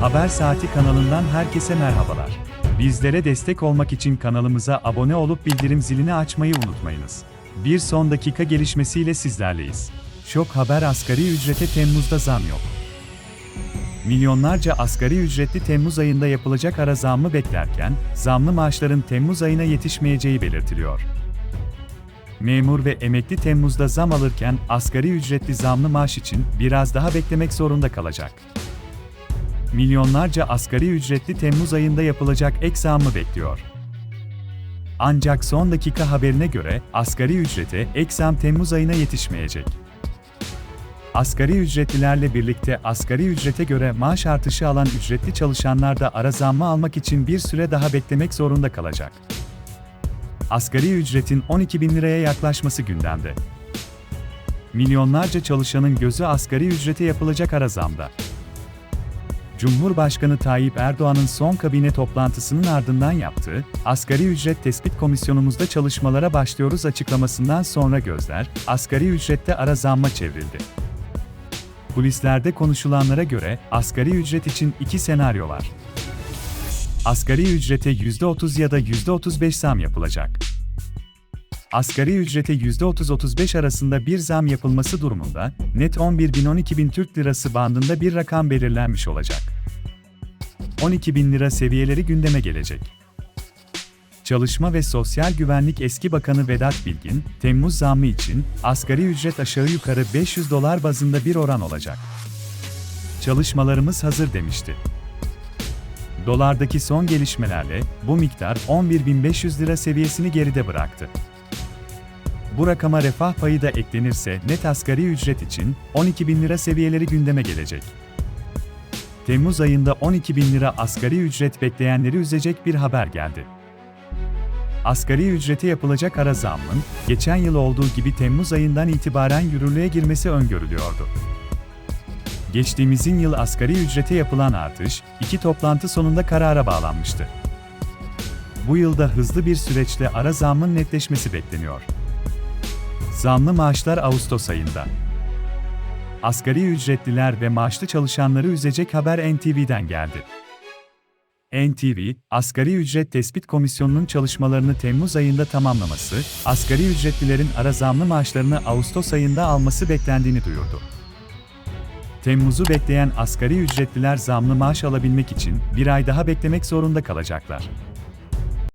Haber Saati kanalından herkese merhabalar. Bizlere destek olmak için kanalımıza abone olup bildirim zilini açmayı unutmayınız. Bir son dakika gelişmesiyle sizlerleyiz. Şok haber asgari ücrete Temmuz'da zam yok. Milyonlarca asgari ücretli Temmuz ayında yapılacak ara zammı beklerken, zamlı maaşların Temmuz ayına yetişmeyeceği belirtiliyor. Memur ve emekli Temmuz'da zam alırken asgari ücretli zamlı maaş için biraz daha beklemek zorunda kalacak. Milyonlarca asgari ücretli Temmuz ayında yapılacak ek zammı bekliyor. Ancak son dakika haberine göre asgari ücrete ek zam Temmuz ayına yetişmeyecek. Asgari ücretlilerle birlikte asgari ücrete göre maaş artışı alan ücretli çalışanlar da ara zammı almak için bir süre daha beklemek zorunda kalacak. Asgari ücretin 12 bin liraya yaklaşması gündemde. Milyonlarca çalışanın gözü asgari ücrete yapılacak ara zamda. Cumhurbaşkanı Tayyip Erdoğan'ın son kabine toplantısının ardından yaptığı, asgari ücret tespit komisyonumuzda çalışmalara başlıyoruz açıklamasından sonra gözler, asgari ücrette ara zamma çevrildi. Kulislerde konuşulanlara göre, asgari ücret için iki senaryo var. Asgari ücrete %30 ya da %35 zam yapılacak. Asgari ücrete %30-35 arasında bir zam yapılması durumunda, net 11.000-12.000 Türk Lirası bandında bir rakam belirlenmiş olacak. 12.000 lira seviyeleri gündeme gelecek. Çalışma ve Sosyal Güvenlik Eski Bakanı Vedat Bilgin, Temmuz zammı için asgari ücret aşağı yukarı 500 dolar bazında bir oran olacak. Çalışmalarımız hazır demişti. Dolardaki son gelişmelerle bu miktar 11.500 lira seviyesini geride bıraktı. Bu rakama refah payı da eklenirse net asgari ücret için 12.000 lira seviyeleri gündeme gelecek. Temmuz ayında 12.000 lira asgari ücret bekleyenleri üzecek bir haber geldi. Asgari ücrete yapılacak ara zammın, geçen yıl olduğu gibi Temmuz ayından itibaren yürürlüğe girmesi öngörülüyordu. Geçtiğimizin yıl asgari ücrete yapılan artış, iki toplantı sonunda karara bağlanmıştı. Bu yılda hızlı bir süreçle ara zammın netleşmesi bekleniyor. Zamlı maaşlar Ağustos ayında. Asgari ücretliler ve maaşlı çalışanları üzecek haber NTV'den geldi. NTV, Asgari Ücret Tespit Komisyonu'nun çalışmalarını Temmuz ayında tamamlaması, asgari ücretlilerin ara zamlı maaşlarını Ağustos ayında alması beklendiğini duyurdu. Temmuz'u bekleyen asgari ücretliler zamlı maaş alabilmek için bir ay daha beklemek zorunda kalacaklar.